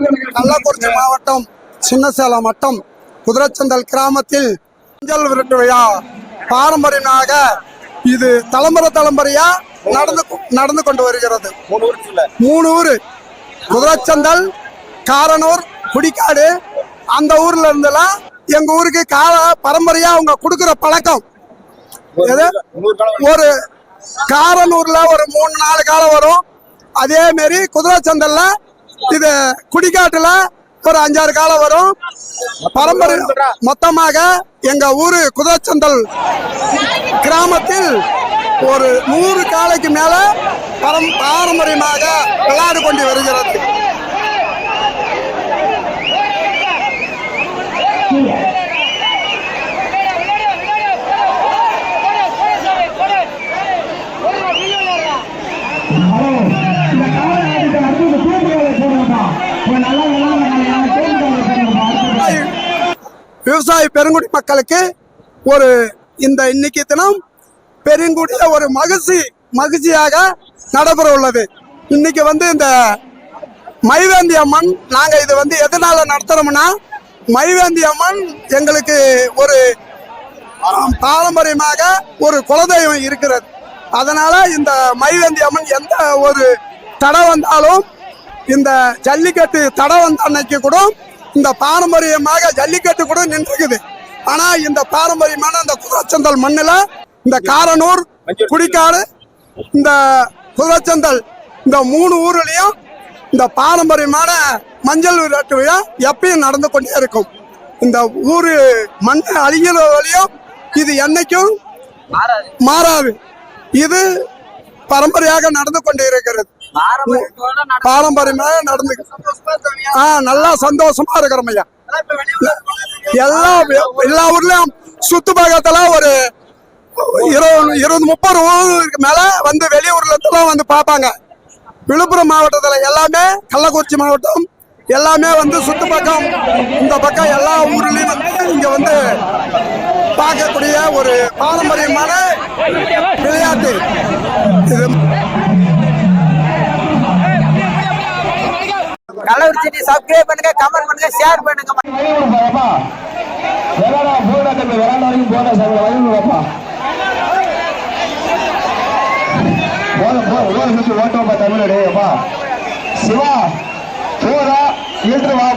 கள்ளக்குறிச்சி மாவட்டம் சின்னசேலம் வட்டம் குதிரச்சந்தல் கிராமத்தில் மஞ்சள் விரட்டு விழா பாரம்பரியமாக இது தலைமுறை தலைமுறையா நடந்து நடந்து கொண்டு வருகிறது. மூணு ஊர். குதிரச்சந்தல் காரனூர் குடிக்காடு அந்த ஊர்ல இருந்தெல்லாம் எங்க ஊருக்கு கால பரம்பரையா அவங்க கொடுக்கிற பழக்கம். ஒரு காரனூர்ல ஒரு மூணு நாலு காலம் வரும். அதே மாரி குதிரைச்சந்தல்ல இது குடிகாட்டுல ஒரு அஞ்சாறு காலம் வரும். பரம்பரை மொத்தமாக எங்க ஊரு குதிரைச்சந்தல் கிராமத்தில் ஒரு நூறு காலைக்கு மேல பரம் பாரம்பரியமாக விளையாடு கொண்டு வருகிறது. இந்த விவசாய பெருங்குடி மக்களுக்கு ஒரு இந்த இன்னைக்கு தினம் பெருங்குடிய ஒரு மகிழ்ச்சி மகிழ்ச்சியாக நடைபெற உள்ளது. இன்னைக்கு வந்து இந்த மைவேந்தி அம்மன் நாங்கள் இது வந்து எதனால நடத்துறோம்னா மைவேந்தி அம்மன் எங்களுக்கு ஒரு பாரம்பரியமாக ஒரு குலதெய்வம் இருக்கிறது. அதனால இந்த மைவேந்தி அம்மன் எந்த ஒரு தடை வந்தாலும் இந்த ஜல்லிக்கட்டு தடை வந்த அன்னைக்கு கூட இந்த பாரம்பரியமாக ஜல்லிக்கட்டு கூட நின்றுக்குது. ஆனா இந்த பாரம்பரியமான இந்த குதிரச்சந்தல் மண்ணில் இந்த காரனூர் குடிக்காடு இந்த குதிரச்சந்தல் இந்த மூணு ஊர்லயும் இந்த பாரம்பரியமான மஞ்சள் விளையாட்டு விழா எப்பயும் நடந்து கொண்டே இருக்கும். இந்த ஊரு மண் அழிகிற வழியும் இது என்னைக்கும் மாறாது. இது பரம்பரையாக நடந்து கொண்டே இருக்கிறது. பாரம்பரியமாக நடந்து ஆ நல்லா சந்தோஷமா இருக்கிறோம் ஐயா. எல்லா எல்லா ஊர்லயும் சுத்து பக்கத்துல ஒரு இருபது இருபது முப்பது ஊருக்கு மேல வந்து வெளியூர்ல இருந்தெல்லாம் வந்து பார்ப்பாங்க. விழுப்புரம் மாவட்டத்துல எல்லாமே கள்ளக்குறிச்சி மாவட்டம் எல்லாமே வந்து சுத்து பக்கம் இந்த பக்கம் எல்லா ஊர்லயும் வந்து இங்க வந்து பார்க்கக்கூடிய ஒரு பாரம்பரியமான விளையாட்டு. இது கள்ளக்குறிச்சி சப்ஸ்கிரைப் பண்ணுங்க கமெண்ட் பண்ணுங்க ஷேர் பண்ணுங்க. வழிவிடுப்பாப்பா விளையாடா போடா தம்பி விளையாட வரைக்கும் போடா சார் வழிவிடுவாப்பா போத போ ஓட சுற்றி சிவா போடா இழுத்துட்டு வா.